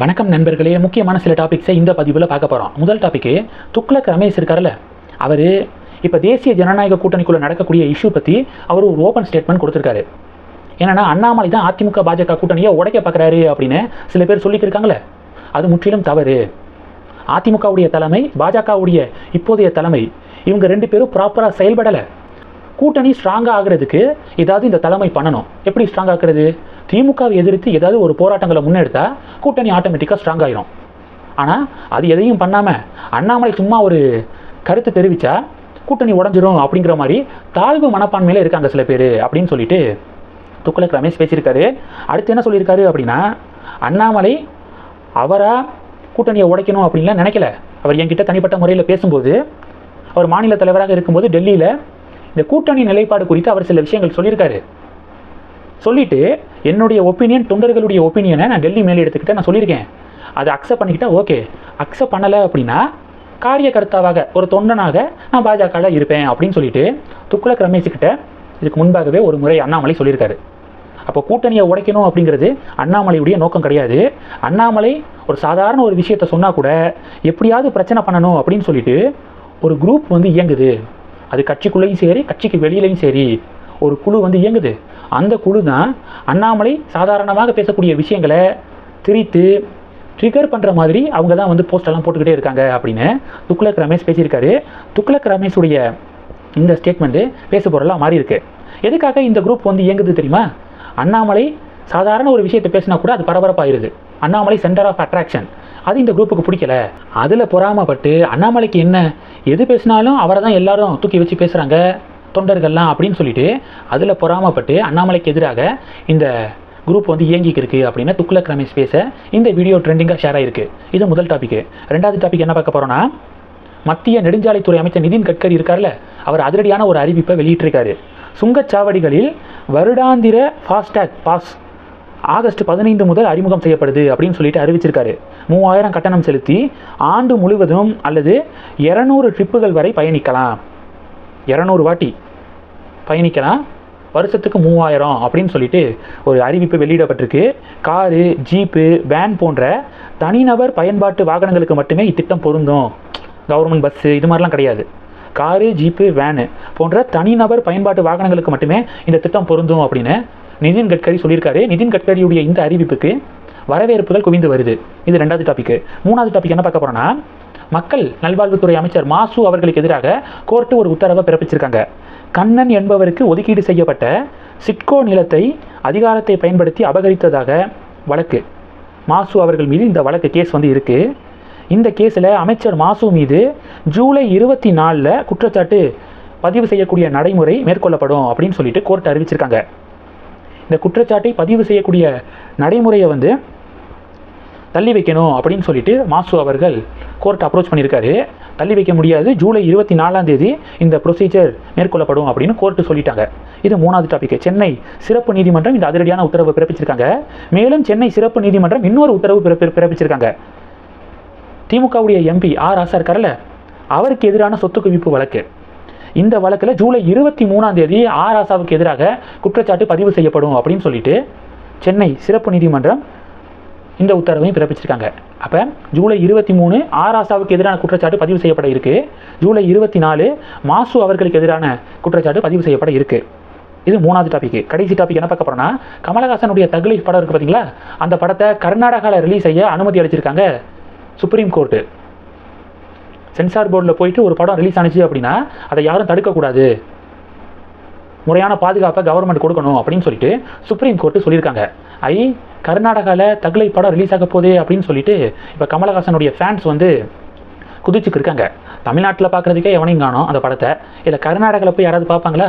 வணக்கம் நண்பர்களே. முக்கியமான சில டாபிக்ஸை இந்த பதிவில் பார்க்க போகிறோம் முதல் டாபிக்கு துக்ளக் ரமேஷ் இருக்கார்ல அவர் இப்போ தேசிய ஜனநாயக கூட்டணிக்குள்ளே நடக்கக்கூடிய இஷ்யூ பற்றி அவர் ஒரு ஓப்பன் ஸ்டேட்மெண்ட் கொடுத்துருக்காரு. ஏன்னா அண்ணாமலை தான் அதிமுக பாஜக கூட்டணியை உடைக்க பார்க்குறாரு அப்படின்னு சில பேர் சொல்லிக்கிருக்காங்களே அது முற்றிலும் தவறு. அதிமுகவுடைய தலைமை பாஜகவுடைய இப்போதைய தலைமை இவங்க ரெண்டு பேரும் ப்ராப்பராக செயல்படலை. கூட்டணி ஸ்ட்ராங்காக ஆகிறதுக்கு ஏதாவது இந்த தலைமை பண்ணணும். எப்படி ஸ்ட்ராங் ஆக்குறது? திமுகவை எதிர்த்து ஏதாவது ஒரு போராட்டங்களை முன்னெடுத்தா கூட்டணி ஆட்டோமேட்டிக்காக ஸ்ட்ராங் ஆகிரும் ஆனால் அது எதையும் பண்ணாமல் அண்ணாமலை சும்மா ஒரு கருத்து தெரிவித்தா கூட்டணி உடஞ்சிரும் அப்படிங்கிற மாதிரி தாழ்வு மனப்பான்மையில் இருக்காங்க சில பேர் அப்படின்னு சொல்லிட்டு துக்ளக் ரமேஷ் பேசியிருக்காரு. அடுத்து என்ன சொல்லியிருக்காரு அப்படின்னா அண்ணாமலை அவராக கூட்டணியை உடைக்கணும் அப்படின்லாம் நினைக்கல. அவர் என்கிட்ட தனிப்பட்ட முறையில் பேசும்போது அவர் மாநில தலைவராக இருக்கும்போது டெல்லியில் இந்த கூட்டணி நிலைப்பாடு குறித்து அவர் சில விஷயங்கள் சொல்லியிருக்காரு. சொல்லிட்டு என்னுடைய ஒப்பீனியன் தொண்டர்களுடைய ஒப்பீனியனை நான் டெல்லி மேலே எடுத்துக்கிட்டேன் நான் சொல்லியிருக்கேன். அதை அக்செப்ட் பண்ணிக்கிட்டா ஓகே அக்செப்ட் பண்ணலை அப்படின்னா காரியகர்த்தாவாக ஒரு தொண்டனாக நான் பாஜகவில் இருப்பேன் அப்படின்னு சொல்லிட்டு துக்குளக் ரமேஷுக்கிட்ட இதுக்கு முன்பாகவே ஒரு முறை அண்ணாமலை சொல்லியிருக்காரு. அப்போ கூட்டணியை உடைக்கணும் அப்படிங்கிறது அண்ணாமலையுடைய நோக்கம் கிடையாது. அண்ணாமலை ஒரு சாதாரண ஒரு விஷயத்த சொன்னால் கூட எப்படியாவது பிரச்சனை பண்ணணும் அப்படின்னு சொல்லிட்டு ஒரு குரூப் வந்து இயங்குது. அது கட்சிக்குள்ளேயும் சரி கட்சிக்கு வெளியிலையும் சரி. ஒரு குழு வந்து இயங்குது. அந்த குழு தான் அண்ணாமலை சாதாரணமாக பேசக்கூடிய விஷயங்களை திரித்து ட்ரிகர் பண்ணுற மாதிரி அவங்க தான் வந்து போஸ்டெல்லாம் போட்டுக்கிட்டே இருக்காங்க அப்படின்னு துக்ளக் ரமேஷ் பேசியிருக்காரு. துக்ளக் ரமேஷுடைய இந்த ஸ்டேட்மெண்ட்டு பேச பொருளாக மாறி இருக்கு எதுக்காக இந்த குரூப் வந்து இயங்குது தெரியுமா? அண்ணாமலை சாதாரண ஒரு விஷயத்தை பேசினா கூட அது பரபரப்பாயிருது. அண்ணாமலை சென்டர் ஆஃப் அட்ராக்ஷன் அது இந்த குரூப்புக்கு பிடிக்கல. அதில் பொறாமப்பட்டு அண்ணாமலைக்கு என்ன? எது பேசினாலும் அவரை தான் எல்லாரும் தூக்கி வச்சு பேசுகிறாங்க தொண்டர்கள்லாம் அப்படின்னு சொல்லிட்டு அதில் பொறாமப்பட்டு அண்ணாமலைக்கு எதிராக இந்த குரூப் வந்து இயங்கிக்கு இருக்குது அப்படின்னு துக்ளக் ரமேஷ் பேச இந்த வீடியோ ட்ரெண்டிங்காக ஷேர் ஆகிருக்கு இது முதல் டாபிக் ரெண்டாவது டாபிக் என்ன பார்க்க போகிறோன்னா மத்திய நெடுஞ்சாலைத்துறை அமைச்சர் நிதின் கட்கரி இருக்கார்ல அவர் அதிரடியான ஒரு அறிவிப்பை வெளியிட்டிருக்காரு. சுங்கச்சாவடிகளில் வருடாந்திர ஃபாஸ்டேக் பாஸ் ஆகஸ்ட் பதினைந்து முதல் அறிமுகம் செய்யப்படுது அப்படின்னு சொல்லிட்டு அறிவிச்சிருக்காரு. மூவாயிரம் கட்டணம் செலுத்தி ஆண்டு முழுவதும் அல்லது இரநூறு ட்ரிப்புகள் வரை பயணிக்கலாம். இரநூறு வாட்டி பயணிக்கலாம். வருஷத்துக்கு மூவாயிரம் அப்படின்னு சொல்லிட்டு ஒரு அறிவிப்பு வெளியிடப்பட்டிருக்கு. காரு ஜீப்பு வேன் போன்ற தனிநபர் பயன்பாட்டு வாகனங்களுக்கு மட்டுமே இத்திட்டம் பொருந்தும். கவர்மெண்ட் பஸ்ஸு இது மாதிரிலாம் கிடையாது. காரு ஜீப்பு வேனு போன்ற தனிநபர் பயன்பாட்டு வாகனங்களுக்கு மட்டுமே இந்த திட்டம் பொருந்தும் அப்படின்னு நிதின் கட்கரி சொல்லியிருக்காரு. நிதின் கட்கரியுடைய இந்த அறிவிப்புக்கு வரவேற்புகள் குவிந்து வருது. இது ரெண்டாவது டாபிக் மூணாவது டாபிக் என்ன பார்க்க போறோம்னா மக்கள் நல்வாழ்வுத்துறை அமைச்சர் மாசு அவர்களுக்கு எதிராக கோர்ட்டு ஒரு உத்தரவை பிறப்பிச்சிருக்காங்க. கண்ணன் என்பவருக்கு ஒதுக்கீடு செய்யப்பட்ட சிட்கோ நிலத்தை அதிகாரத்தை பயன்படுத்தி அபகரித்ததாக வழக்கு. மாசு அவர்கள் மீது இந்த வழக்கு கேஸ் வந்து இருக்கு. இந்த கேஸில் அமைச்சர் மாசு மீது ஜூலை இருபத்தி நாலில் குற்றச்சாட்டு பதிவு செய்யக்கூடிய நடைமுறை மேற்கொள்ளப்படும் அப்படின்னு சொல்லிட்டு கோர்ட் அறிவிச்சிருக்காங்க. இந்த குற்றச்சாட்டை பதிவு செய்யக்கூடிய நடைமுறையை வந்து தள்ளி வைக்கணும் அப்படின்னு சொல்லிட்டு மாசு அவர்கள் கோர்ட் அப்ரோச் பண்ணியிருக்காரு. தள்ளி வைக்க முடியாது. ஜூலை இருபத்தி நாலாம் தேதி இந்த ப்ரொசீஜர் மேற்கொள்ளப்படும் அப்படின்னு கோர்ட்டு சொல்லிட்டாங்க. இது மூணாவது டாபிக் சென்னை சிறப்பு நீதிமன்றம் இந்த அதிரடியான உத்தரவு பிறப்பிச்சிருக்காங்க. மேலும் சென்னை சிறப்பு நீதிமன்றம் இன்னொரு உத்தரவு பிறப்பிச்சிருக்காங்க. திமுகவுடைய எம்பி ஆர் ஆசா இருக்கார்ல அவருக்கு எதிரான சொத்து குவிப்பு வழக்கு. இந்த வழக்கில் ஜூலை இருபத்தி மூணாம் தேதி ஆர் ஆசாவுக்கு எதிராக குற்றச்சாட்டு பதிவு செய்யப்படும் அப்படின்னு சொல்லிட்டு சென்னை சிறப்பு நீதிமன்றம் இந்த உத்தரவையும் பிறப்பிச்சிருக்காங்க. அப்போ ஜூலை இருபத்தி மூணு ஆர் ஆசாவுக்கு எதிரான குற்றச்சாட்டு பதிவு செய்யப்பட இருக்கு. ஜூலை இருபத்தி நாலு மாசு அவர்களுக்கு எதிரான குற்றச்சாட்டு பதிவு செய்யப்பட இருக்கு. இது மூணாவது டாபிக் கடைசி டாபிக் என்ன பார்க்க போறோம்னா கமலஹாசனுடைய தகுலி படம் இருக்கு பார்த்தீங்களா அந்த படத்தை கர்நாடகாவில் ரிலீஸ் செய்ய அனுமதி அளிச்சிருக்காங்க சுப்ரீம் கோர்ட்டு சென்சார் போர்டில் போயிட்டு ஒரு படம் ரிலீஸ் ஆனிச்சு அப்படின்னா அதை யாரும் தடுக்கக்கூடாது. முறையான பாதுகாப்பை கவர்மெண்ட் கொடுக்கணும் அப்படின்னு சொல்லிட்டு சுப்ரீம் கோர்ட்டு சொல்லியிருக்காங்க. ஐ கர்நாடகாவில் தகுலை படம் ரிலீஸ் ஆக போதே அப்படின்னு சொல்லிட்டு இப்போ கமலஹாசனுடைய ஃபேன்ஸ் வந்து குதிச்சுக்கு இருக்காங்க. தமிழ்நாட்டில் பார்க்குறதுக்கே எவனையும் காணும் அந்த படத்தை. இல்லை கர்நாடகாவில் போய் யாராவது பார்ப்பாங்களா?